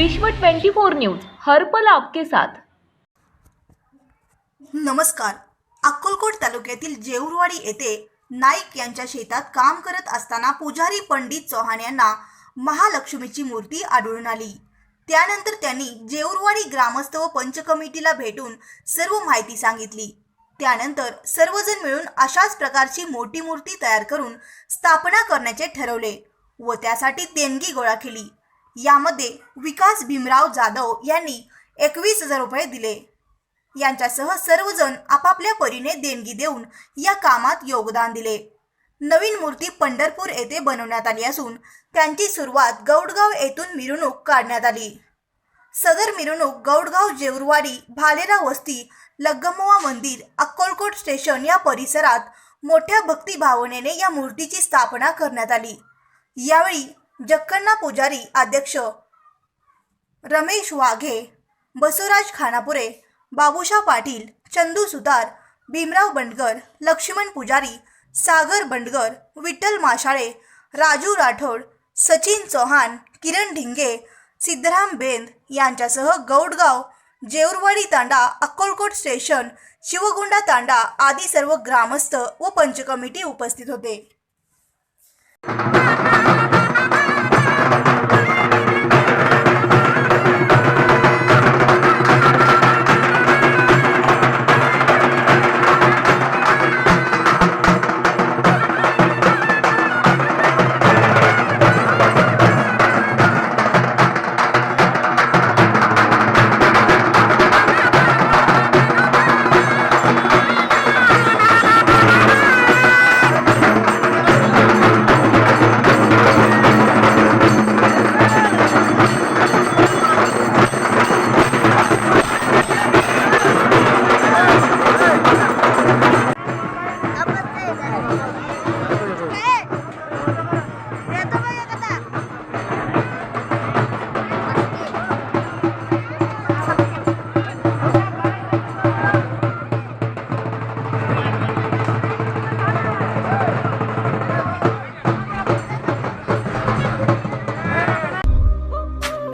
विश्व 24 न्यूज हर पल आपके साथ. नमस्कार. अक्कलकोट तालुक्यातील जेऊरवाडी येथे नाईक यांच्या शेतात काम करत असताना पुजारी पंडित चौहान यांना महालक्ष्मीची मूर्ती आढळून आली. त्यानंतर त्यांनी जेऊरवाडी ग्रामस्थ व पंच कमिटीला भेटून सर्व माहिती सांगितली. त्यानंतर सर्वजण मिळून अशाच प्रकारची मोठी मूर्ती तयार करून स्थापना करण्याचे ठरवले व त्यासाठी देणगी गोळा केली. यामध्ये विकास भीमराव जाधव यांनी एकवीस हजार रुपये दिले. यांच्यासह सर्वजण आपापल्या परीने देणगी देऊन या कामात योगदान दिले. नवीन मूर्ती पंढरपूर येथे बनवण्यात आली असून त्यांची सुरुवात गौडगाव येथून मिरवणूक काढण्यात आली. सदर मिरवणूक गौडगाव जेऊरवाडी भालेरा वस्ती लग्गमोवा मंदिर अक्कलकोट स्टेशन या परिसरात मोठ्या भक्तिभावनेने या मूर्तीची स्थापना करण्यात आली. यावेळी जक्कन्ना पुजारी अध्यक्ष रमेश वाघे बसवराज खानापुरे बाबुशा पाटील चंदू सुतार भीमराव बंडगर लक्ष्मण पुजारी सागर बंडगर विठ्ठल माशाळे राजू राठोड सचिन चौहान किरण ढिंगे सिद्धराम बेंद यांच्यासह गौडगाव जेऊरवाडी तांडा अक्कलकोट स्टेशन शिवगुंडा तांडा आदी सर्व ग्रामस्थ व पंचकमिटी उपस्थित होते.